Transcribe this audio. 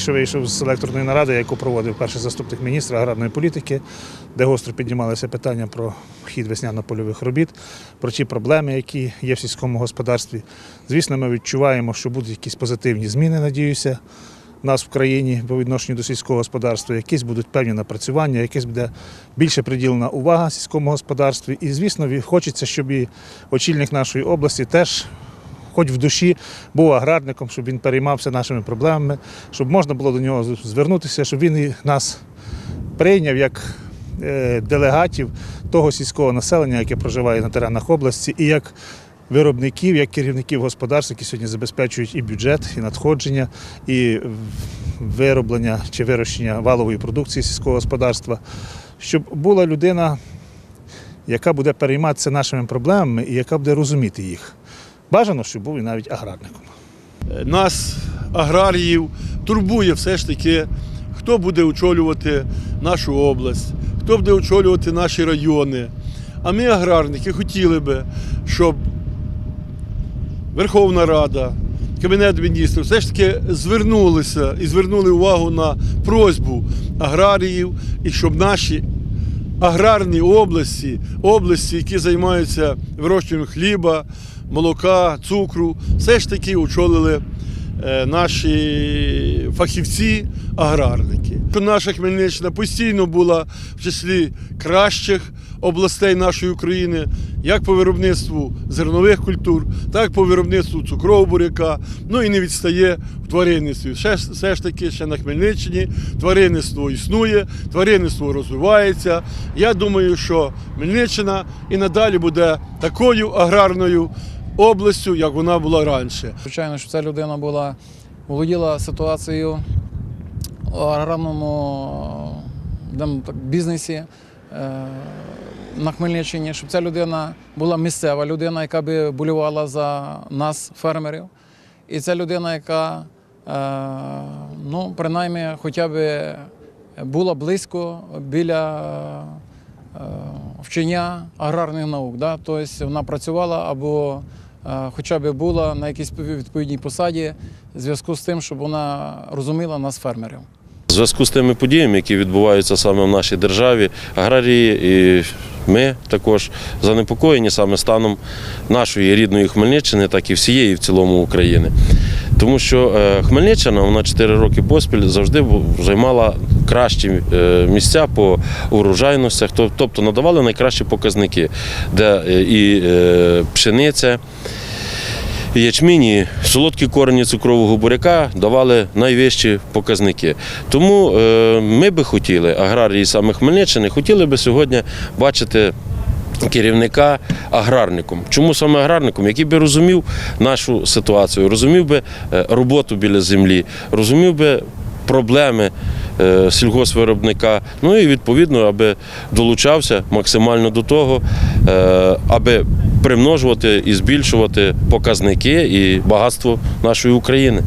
що вийшов з електронної наради, яку проводив перший заступник міністра аграрної політики, де гостро піднімалися питання про хід весняно-польових робіт, про ті проблеми, які є в сільському господарстві. Звісно, ми відчуваємо, що будуть якісь позитивні зміни, надіюся, у нас в країні по відношенню до сільського господарства. Якісь будуть певні напрацювання, якесь буде більше приділена увага сільському господарстві. І, звісно, хочеться, щоб і очільник нашої області теж хоч в душі був аграрником, щоб він переймався нашими проблемами, щоб можна було до нього звернутися, щоб він нас прийняв як е, делегатів того сільського населення, яке проживає на теренах області, і як виробників, як керівників господарств, які сьогодні забезпечують і бюджет, і надходження, і вироблення чи вирощення валової продукції сільського господарства, щоб була людина, яка буде перейматися нашими проблемами і яка буде розуміти їх. Бажано, щоб був і навіть аграрником. нас, аграріїв, турбує все ж таки, хто буде очолювати нашу область, хто буде очолювати наші райони. А ми, аграрники, хотіли би, щоб Верховна Рада, Кабінет міністрів все ж таки звернулися і звернули увагу на просьбу аграріїв, і щоб наші аграрні області, області, які займаються вирощуванням хліба, молока, цукру, все ж таки очолили наші фахівці, аграрники. Наша Хмельниччина постійно була в числі кращих областей нашої України, як по виробництву зернових культур, так і по виробництву цукрового буряка, ну і не відстає в тваринництві. Ще, все ж таки, ще на Хмельниччині тваринництво існує, тваринництво розвивається. Я думаю, що Хмельниччина і надалі буде такою аграрною областю, як вона була раніше. Звичайно, що ця людина була володіла ситуацією у аграрному так, бізнесі е, на Хмельниччині, щоб ця людина була місцева людина, яка би болювала за нас, фермерів. І ця людина, яка е, ну, принаймні хоча б була близько біля е, вчення аграрних наук. Да? Тобто вона працювала або хоча б була на якійсь відповідній посаді в зв'язку з тим, щоб вона розуміла нас, фермерів. В зв'язку з тими подіями, які відбуваються саме в нашій державі, аграрії і ми також занепокоєні саме станом нашої рідної Хмельниччини, так і всієї в цілому України. Тому що е, Хмельниччина вона 4 роки поспіль завжди займала кращі е, місця по урожайностях, тобто надавали найкращі показники, де е, і е, пшениця. Ячміні, солодкі корені цукрового буряка давали найвищі показники. Тому ми би хотіли, аграрії саме Хмельниччини, хотіли би сьогодні бачити. Керівника аграрником. Чому саме аграрником, який би розумів нашу ситуацію, розумів би роботу біля землі, розумів би проблеми е, сільгоспвиробника, ну і відповідно, аби долучався максимально до того, е, аби примножувати і збільшувати показники і багатство нашої України.